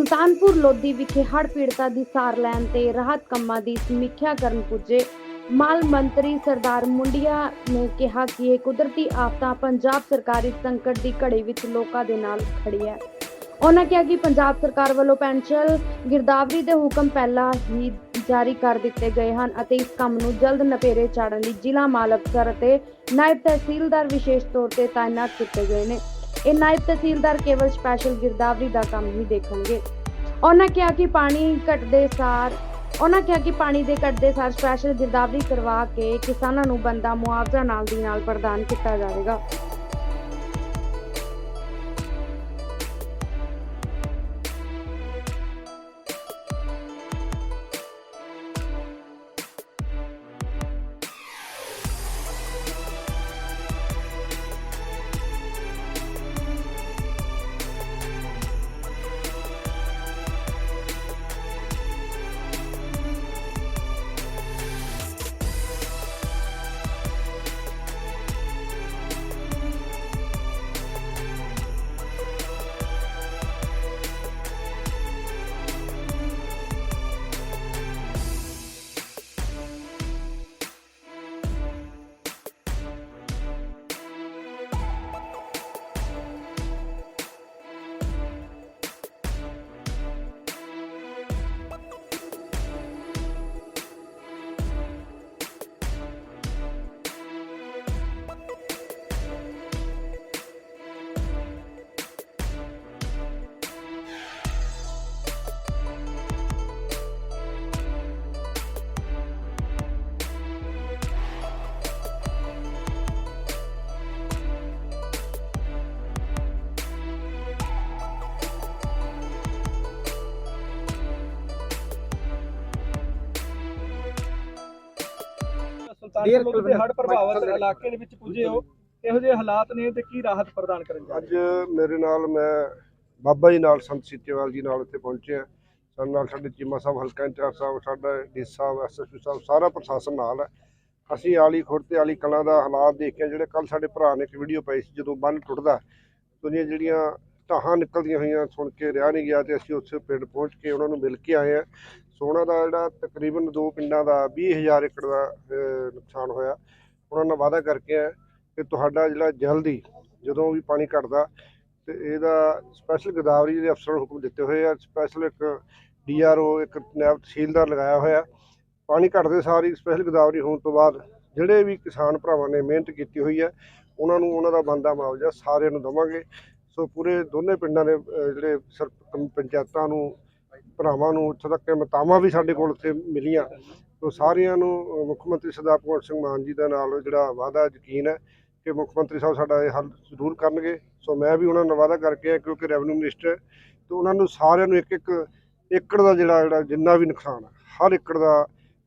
ਸੁਲਤਾਨਪੁਰ ਲੋਧੀ ਵਿਖੇ ਹੜ੍ਹ ਪੀੜਤਾਂ ਦੀ ਸਾਰ ਲੈਣ ਤੇ ਰਾਹਤ ਕੰਮਾਂ ਦੀ ਸਮੀਖਿਆ ਕਰਨ ਪੁੱਜੇ ਮਾਲ ਮੰਤਰੀ ਸਰਦਾਰ ਮੁੰਡਿਆ ਨੇ ਕਿਹਾ ਕਿ ਇਹ ਕੁਦਰਤੀ ਆਫਤਾਂ ਪੰਜਾਬ ਸਰਕਾਰ ਇਸ ਸੰਕਟ ਦੀ ਘੜੀ ਵਿੱਚ ਲੋਕਾਂ ਦੇ ਨਾਲ ਖੜੀ ਹੈ ਉਹਨਾਂ ਕਿਹਾ ਕਿ ਪੰਜਾਬ ਸਰਕਾਰ ਵੱਲੋਂ ਪੈਨਸ਼ਨ ਗਿਰਦਾਵਰੀ ਦੇ ਹੁਕਮ ਪਹਿਲਾਂ ਹੀ ਜਾਰੀ ਕਰ ਦਿੱਤੇ ਗਏ ਹਨ ਅਤੇ ਇਸ ਕੰਮ ਨੂੰ ਜਲਦ ਨਪੇਰੇ ਚਾੜਨ ਲਈ ਜ਼ਿਲ੍ਹਾ ਮਾਲ ਅਫਸਰ ਅਤੇ ਨਾਇਬ ਤਹਿਸੀਲਦਾਰ ਵਿਸ਼ੇਸ਼ ਤੌਰ ਤੇ ਤਾਇਨਾਤ ਕੀਤੇ ਗਏ ਨੇ। ਇਹ ਨਾਇਬ ਤਹਿਸੀਲਦਾਰ ਕੇਵਲ ਸਪੈਸ਼ਲ ਗਿਰਦਾਵਰੀ ਦਾ ਕੰਮ ਹੀ ਦੇਖਣਗੇ। ਉਹਨਾਂ ਕਿਹਾ ਕਿ ਪਾਣੀ ਘਟਦੇ ਸਾਰ, ਉਹਨਾਂ ਕਿਹਾ ਕਿ ਪਾਣੀ ਦੇ ਘਟਦੇ ਸਾਰ ਸਪੈਸ਼ਲ ਗਿਰਦਾਵਰੀ ਕਰਵਾ ਕੇ ਕਿਸਾਨਾਂ ਨੂੰ ਬੰਦਾ ਮੁਆਵਜ਼ਾ ਨਾਲ ਦੀ ਨਾਲ ਪ੍ਰਦਾਨ ਕੀਤਾ ਜਾਵੇਗਾ। ਸੁਲਤਾਨਪੁਰ ਦੇ ਹੜ੍ਹ ਪ੍ਰਭਾਵਿਤ ਇਲਾਕੇ ਦੇ ਵਿੱਚ ਪੁੱਜੇ ਹੋ ਇਹੋ ਜਿਹੇ ਹਾਲਾਤ ਨੇ ਤੇ ਕੀ ਰਾਹਤ ਪ੍ਰਦਾਨ ਕਰਨ ਜਾ ਅੱਜ ਮੇਰੇ ਨਾਲ ਮੈਂ ਬਾਬਾ ਜੀ ਨਾਲ ਸੰਤ ਸੀਚੇਵਾਲ ਜੀ ਨਾਲ ਇੱਥੇ ਪਹੁੰਚੇ ਹਾਂ। ਸਾਡੇ ਨਾਲ ਸਾਡੇ ਚੀਮਾ ਸਾਹਿਬ ਹਲਕਾ ਇੰਚਾਰਜ ਸਾਹਿਬ ਸਾਡਾ ਡੀ ਸਾਹਿਬ ਐਸਐਸਪੀ ਸਾਹਿਬ ਸਾਰਾ ਪ੍ਰਸ਼ਾਸਨ ਨਾਲ ਹੈ। ਅਸੀਂ ਆਲੀ ਖੁਰਦ ਤੇ ਆਲੀ ਕਲਾਂ ਦਾ ਹਾਲਾਤ ਦੇਖਿਆ ਜਿਹੜੇ ਕੱਲ ਸਾਡੇ ਭਰਾ ਨੇ ਇੱਕ ਵੀਡੀਓ ਪਾਈ ਸੀ ਜਦੋਂ ਬੰਨ ਟੁੱਟਦਾ ਦੁਨੀਆ ਜਿਹੜੀਆਂ ਢਾਹਾਂ ਨਿਕਲਦੀਆਂ ਹੋਈਆਂ ਸੁਣ ਕੇ ਰਿਹਾ ਨਹੀਂ ਗਿਆ ਤੇ ਅਸੀਂ ਉੱਥੇ ਪਿੰਡ ਪਹੁੰਚ ਕੇ ਉਹਨਾਂ ਨੂੰ ਮਿਲ ਕੇ ਆਏ ਆ ਸੋਨਾ ਦਾ ਜਿਹੜਾ ਤਕਰੀਬਨ ਦੋ ਪਿੰਡਾਂ ਦਾ 20000 ਏਕੜ ਦਾ ਨੁਕਸਾਨ ਹੋਇਆ। ਉਹਨਾਂ ਨਾਲ ਵਾਅਦਾ ਕਰਕੇ ਆ ਕਿ ਤੁਹਾਡਾ ਜਿਹੜਾ ਜਲਦੀ ਜਦੋਂ ਵੀ ਪਾਣੀ ਘਟਦਾ ਤੇ ਇਹਦਾ ਸਪੈਸ਼ਲ ਗਦਾਵਰੀ ਦੇ ਅਫਸਰਾਂ ਨੂੰ ਹੁਕਮ ਦਿੱਤੇ ਹੋਏ ਆ। ਸਪੈਸ਼ਲ ਇੱਕ ਡੀਆਰਓ ਇੱਕ ਨਾਇਬ ਤਹਿਸੀਲਦਾਰ ਲਗਾਇਆ ਹੋਇਆ। ਪਾਣੀ ਘਟਦੇ ਸਾਰ ਹੀ ਸਪੈਸ਼ਲ ਗਦਾਵਰੀ ਹੋਣ ਤੋਂ ਬਾਅਦ ਜਿਹੜੇ ਵੀ ਕਿਸਾਨ ਭਰਾਵਾਂ ਨੇ ਮਿਹਨਤ ਕੀਤੀ ਹੋਈ ਹੈ ਉਹਨਾਂ ਨੂੰ ਉਹਨਾਂ ਦਾ ਬੰਦਾ ਮੁਆਵਜ਼ਾ ਸਾਰਿਆਂ ਨੂੰ ਦੇਵਾਂਗੇ। ਸੋ ਪੂਰੇ ਦੋਨੇ ਪਿੰਡਾਂ ਦੇ ਜਿਹੜੇ ਸਰ ਪੰਚਾਇਤਾਂ ਨੂੰ ਭਰਾਵਾਂ ਨੂੰ ਇੱਥੋਂ ਤੱਕ ਕਿ ਮਤਾਵਾਂ ਵੀ ਸਾਡੇ ਕੋਲ ਉੱਥੇ ਮਿਲੀਆਂ। ਸੋ ਸਾਰਿਆਂ ਨੂੰ ਮੁੱਖ ਮੰਤਰੀ ਸਰਦਾਰ ਭਗਵੰਤ ਸਿੰਘ ਮਾਨ ਜੀ ਦਾ ਨਾਲ ਜਿਹੜਾ ਵਾਅਦਾ ਯਕੀਨ ਹੈ ਕਿ ਮੁੱਖ ਮੰਤਰੀ ਸਾਹਿਬ ਸਾਡਾ ਇਹ ਹੱਲ ਜ਼ਰੂਰ ਕਰਨਗੇ। ਸੋ ਮੈਂ ਵੀ ਉਹਨਾਂ ਨਾਲ ਵਾਅਦਾ ਕਰਕੇ ਆਇਆ ਕਿਉਂਕਿ ਰੈਵਨਿਊ ਮਿਨਿਸਟਰ ਹੈ, ਤੇ ਉਹਨਾਂ ਨੂੰ ਸਾਰਿਆਂ ਨੂੰ ਇੱਕ ਇੱਕ ਏਕੜ ਦਾ ਜਿਹੜਾ ਜਿਹੜਾ ਜਿੰਨਾ ਵੀ ਨੁਕਸਾਨ ਹੈ ਹਰ ਏਕੜ ਦਾ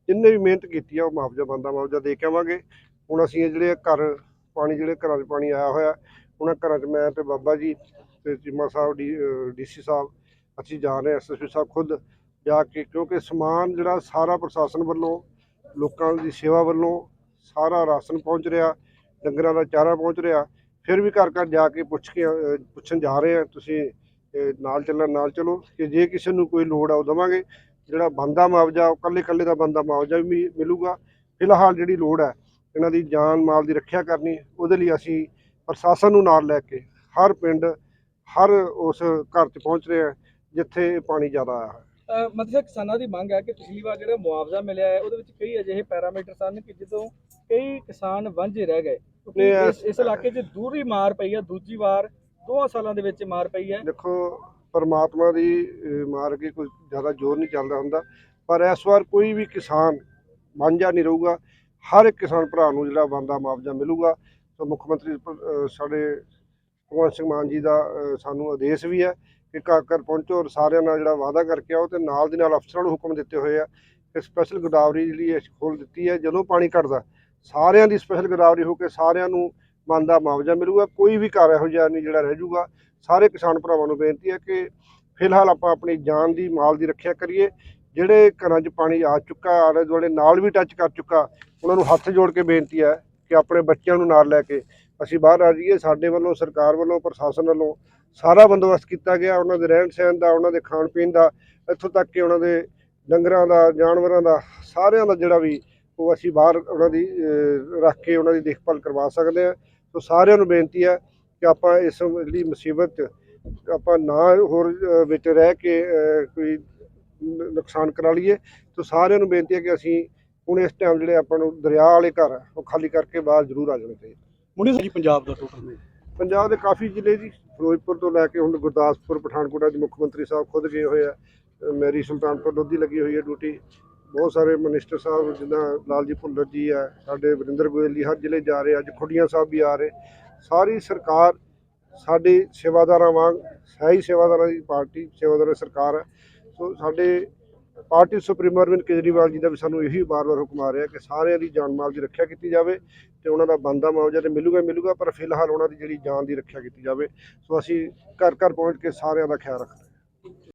ਜਿੰਨੇ ਵੀ ਮਿਹਨਤ ਕੀਤੀ ਆ ਉਹ ਮੁਆਵਜ਼ਾ ਬੰਦਾ ਮੁਆਵਜ਼ਾ ਦੇ ਕੇ ਆਵਾਂਗੇ। ਹੁਣ ਅਸੀਂ ਜਿਹੜੇ ਘਰ ਪਾਣੀ ਜਿਹੜੇ ਘਰਾਂ 'ਚ ਪਾਣੀ ਆਇਆ ਹੋਇਆ ਉਹਨਾਂ ਘਰਾਂ 'ਚ ਮੈਂ ਤੇ ਬਾਬਾ ਜੀ ਤੇ ਚੀਮਾ ਸਾਹਿਬ ਡੀ ਡੀਸੀ ਸਾਹਿਬ ਅਸੀਂ ਜਾ ਰਹੇ ਹਾਂ ਐਸਐਸਪੀ ਸਾਹਿਬ ਖੁਦ, ਜਾ ਕੇ ਕਿਉਂਕਿ ਸਮਾਨ ਜਿਹੜਾ ਸਾਰਾ ਪ੍ਰਸ਼ਾਸਨ ਵੱਲੋਂ, ਲੋਕਾਂ ਦੀ ਸੇਵਾ ਵੱਲੋਂ ਸਾਰਾ ਰਾਸ਼ਨ ਪਹੁੰਚ ਰਿਹਾ, ਡੰਗਰਾਂ ਦਾ ਚਾਰਾ ਪਹੁੰਚ ਰਿਹਾ, ਫਿਰ ਵੀ ਘਰ ਘਰ ਜਾ ਕੇ ਪੁੱਛ ਕੇ ਪੁੱਛਣ ਜਾ ਰਹੇ ਆ ਤੁਸੀਂ ਨਾਲ ਚੱਲਣ ਨਾਲ ਚਲੋ, ਕਿ ਜੇ ਕਿਸੇ ਨੂੰ ਕੋਈ ਲੋੜ ਆ ਉਹ ਦੇਵਾਂਗੇ, ਜਿਹੜਾ ਬੰਦਾ ਮੁਆਵਜ਼ਾ, ਉਹ ਕੱਲੇ ਕੱਲੇ ਦਾ ਬੰਦਾ ਮੁਆਵਜ਼ਾ ਵੀ ਮਿ- ਮਿਲੂਗਾ, ਫਿਲਹਾਲ ਜਿਹੜੀ ਲੋੜ ਹੈ, ਇਹਨਾਂ ਦੀ ਜਾਨ ਮਾਲ ਦੀ ਰੱਖਿਆ ਕਰਨੀ, ਉਹਦੇ ਲਈ ਅਸੀਂ ਪ੍ਰਸ਼ਾਸਨ ਨੂੰ ਨਾਲ ਲੈ ਕੇ ਹਰ ਪਿੰਡ, ਹਰ ਉਸ ਘਰ 'ਚ ਪਹੁੰਚ ਰਹੇ ਹਾਂ ਜਿੱਥੇ ਪਾਣੀ ਜ਼ਿਆਦਾ ਆਇਆ ਹੈ ਮਤਲਬ ਕਿਸਾਨਾਂ ਦੀ ਮੰਗ ਹੈ ਕਿ ਪਿਛਲੀ ਵਾਰ ਜਿਹੜਾ ਮੁਆਵਜ਼ਾ ਮਿਲਿਆ ਹੈ ਉਹਦੇ ਵਿੱਚ ਕਈ ਅਜਿਹੇ ਪੈਰਾਮੀਟਰ ਸਨ ਕਿ ਜਦੋਂ ਕਈ ਕਿਸਾਨ ਵਾਂਝੇ ਰਹਿ ਗਏ। ਕਿਉਂਕਿ ਨਹੀਂ, ਇਸ- ਇਸ ਇਸ ਇਲਾਕੇ 'ਚ ਦੂਰੀ ਮਾਰ ਪਈ ਹੈ ਦੂਜੀ ਵਾਰ ਦੋਹਾਂ ਸਾਲਾਂ ਦੇ ਵਿੱਚ ਮਾਰ ਪਈ ਹੈ। ਦੇਖੋ ਪਰਮਾਤਮਾ ਦੀ ਅਹ, ਮਾਰ ਕੇ ਕੋਈ ਜ਼ਿਆਦਾ ਜ਼ੋਰ ਨਹੀਂ ਚੱਲਦਾ ਹੁੰਦਾ ਪਰ ਇਸ ਵਾਰ ਕੋਈ ਵੀ ਕਿਸਾਨ ਵਾਂਝਾ ਨਹੀਂ ਰਹੂਗਾ। ਹਰ ਇੱਕ ਕਿਸਾਨ ਭਰਾ ਨੂੰ ਜਿਹੜਾ ਬੰਦਾ ਮੁਆਵਜ਼ਾ ਮਿਲੂਗਾ। ਸੋ ਮੁੱਖ ਮੰਤਰੀ ਅਹ, ਸਾਡੇ ਭਗਵੰਤ ਸਿੰਘ ਮਾਨ ਜੀ ਦਾ ਸਾਨੂੰ ਆਦੇਸ਼ ਵੀ ਹੈ ਕਿ ਘਰ ਘਰ ਪਹੁੰਚੋ ਔਰ ਸਾਰਿਆਂ ਨਾਲ ਜਿਹੜਾ ਵਾਅਦਾ ਕਰਕੇ ਆਓ ਤੇ ਨਾਲ ਦੀ ਨਾਲ ਅਫਸਰਾਂ ਨੂੰ ਹੁਕਮ ਦਿੱਤੇ ਹੋਏ ਆ ਕਿ ਸਪੈਸ਼ਲ ਗੋਦਾਵਰੀ ਜਿਹੜੀ ਅਸੀਂ ਖੋਲ ਦਿੱਤੀ ਹੈ, ਜਦੋਂ ਪਾਣੀ ਘਟਦਾ, ਸਾਰਿਆਂ ਦੀ ਸਪੈਸ਼ਲ ਗੋਦਾਵਰੀ ਹੋ ਕੇ ਸਾਰਿਆਂ ਨੂੰ ਮਨ ਦਾ ਮੁਆਵਜ਼ਾ ਮਿਲੂਗਾ, ਕੋਈ ਵੀ ਘਰ ਇਹੋ ਜਿਹਾ ਨਹੀਂ ਜਿਹੜਾ ਰਹਿ ਜਾਊਗਾ ਸਾਰੇ ਕਿਸਾਨ ਭਰਾਵਾਂ ਨੂੰ ਬੇਨਤੀ ਹੈ ਕਿ ਫਿਲਹਾਲ ਆਪਾਂ ਆਪਣੀ ਜਾਨ ਦੀ, ਮਾਲ ਦੀ ਰੱਖਿਆ ਕਰੀਏ, ਜਿਹੜੇ ਘਰਾਂ 'ਚ ਪਾਣੀ ਆ ਚੁੱਕਾ ਆਲੇ ਦੁਆਲੇ ਨਾਲ ਵੀ ਟੱਚ ਕਰ ਚੁੱਕਾ, ਉਹਨਾਂ ਨੂੰ ਹੱਥ ਜੋੜ ਕੇ ਬੇਨਤੀ ਹੈ ਕਿ ਆਪਣੇ ਬੱਚਿਆਂ ਨੂੰ ਨਾਲ ਲੈ ਕੇ ਅਸੀਂ ਬਾਹਰ ਆ ਜਾਈਏ, ਸਾਡੇ ਵੱਲੋਂ, ਸਰਕਾਰ ਵੱਲੋਂ, ਪ੍ਰਸ਼ਾਸਨ ਵੱਲੋਂ ਸਾਰਾ ਬੰਦੋਬਸਤ ਕੀਤਾ ਗਿਆ। ਉਹਨਾਂ ਦੇ ਰਹਿਣ ਸਹਿਣ ਦਾ, ਉਹਨਾਂ ਦੇ ਖਾਣ ਪੀਣ ਦਾ, ਇੱਥੋਂ ਤੱਕ ਕਿ ਉਹਨਾਂ ਦੇ ਡੰਗਰਾਂ ਦਾ, ਜਾਨਵਰਾਂ ਦਾ, ਸਾਰਿਆਂ ਦਾ ਜਿਹੜਾ ਵੀ ਉਹ ਅਸੀਂ ਬਾਹਰ ਉਹਨਾਂ ਦੀ ਰੱਖ ਕੇ ਉਹਨਾਂ ਦੀ ਦੇਖਭਾਲ ਕਰਵਾ ਸਕਦੇ ਹਾਂ। ਸੋ ਸਾਰਿਆਂ ਨੂੰ ਬੇਨਤੀ ਹੈ ਕਿ ਆਪਾਂ ਇਸ ਜਿਹੜੀ ਮੁਸੀਬਤ 'ਚ ਆਪਾਂ ਨਾ ਹੋਰ ਵਿੱਚ ਰਹਿ ਕੇ ਕੋਈ ਨੁਕਸਾਨ ਕਰਾ ਲਈਏ। ਸੋ ਸਾਰਿਆਂ ਨੂੰ ਬੇਨਤੀ ਹੈ ਕਿ ਅਸੀਂ ਹੁਣ ਇਸ ਟਾਈਮ ਜਿਹੜੇ ਆਪਾਂ ਨੂੰ ਦਰਿਆ ਵਾਲੇ ਘਰ ਉਹ ਖਾਲੀ ਕਰਕੇ ਬਾਹਰ ਜ਼ਰੂਰ ਆ ਜਾਣਾ ਚਾਹੀਦਾ। ਮੁੰਡੇ ਜੀ ਪੰਜਾਬ ਦਾ ਟੋਟਲ ਪੰਜਾਬ ਦੇ ਕਾਫੀ ਜ਼ਿਲ੍ਹੇ ਜੀ ਫਿਰੋਜ਼ਪੁਰ ਤੋਂ ਲੈ ਕੇ ਹੁਣ ਗੁਰਦਾਸਪੁਰ ਪਠਾਨਕੋਟ ਅੱਜ ਮੁੱਖ ਮੰਤਰੀ ਸਾਹਿਬ ਖੁਦ ਗਏ ਹੋਏ ਆ। ਮੇਰੀ ਸੁਲਤਾਨਪੁਰ ਲੋਧੀ ਲੱਗੀ ਹੋਈ ਹੈ ਡਿਊਟੀ। ਬਹੁਤ ਸਾਰੇ ਮਿਨਿਸਟਰ ਸਾਹਿਬ ਜਿੱਦਾਂ ਲਾਲਜੀ ਭੁੱਲਰ ਜੀ ਆ ਸਾਡੇ ਵਰਿੰਦਰ ਗੋਇਲ ਜੀ ਹਰ ਜ਼ਿਲ੍ਹੇ ਜਾ ਰਹੇ ਅੱਜ ਖੁੱਡੀਆਂ ਸਾਹਿਬ ਵੀ ਆ ਰਹੇ। ਸਾਰੀ ਸਰਕਾਰ ਸਾਡੇ ਸੇਵਾਦਾਰਾਂ ਵਾਂਗ ਸਹੀ ਸੇਵਾਦਾਰਾਂ ਦੀ ਪਾਰਟੀ ਸੇਵਾਦਾਰਾਂ ਦੀ ਸਰਕਾਰ ਹੈ ਸੋ ਸਾਡੇ ਪਾਰਟੀ ਸੁਪਰੀਮੋ ਅਰਵਿੰਦ ਕੇਜਰੀਵਾਲ ਜੀ ਦਾ ਵੀ ਸਾਨੂੰ ਇਹੀ ਵਾਰ-ਵਾਰ ਹੁਕਮ ਆ ਰਿਹਾ ਕਿ ਸਾਰਿਆਂ ਦੀ ਜਾਨ ਮਾਲ ਦੀ ਰੱਖਿਆ ਕੀਤੀ ਜਾਵੇ ਤੇ ਉਹਨਾਂ ਦਾ ਬੰਦਾ ਮੁਆਵਜ਼ਾ ਤੇ ਮਿਲੂਗਾ ਮਿਲੂਗਾ, ਪਰ ਫਿਲਹਾਲ ਉਹਨਾਂ ਦੀ ਜਿਹੜੀ ਜਾਨ ਦੀ ਰੱਖਿਆ ਕੀਤੀ ਜਾਵੇ, ਸੋ ਅਸੀਂ ਘਰ ਘਰ ਪਹੁੰਚ ਕੇ ਸਾਰਿਆਂ ਦਾ ਖਿਆਲ ਰੱਖਾਂਗੇ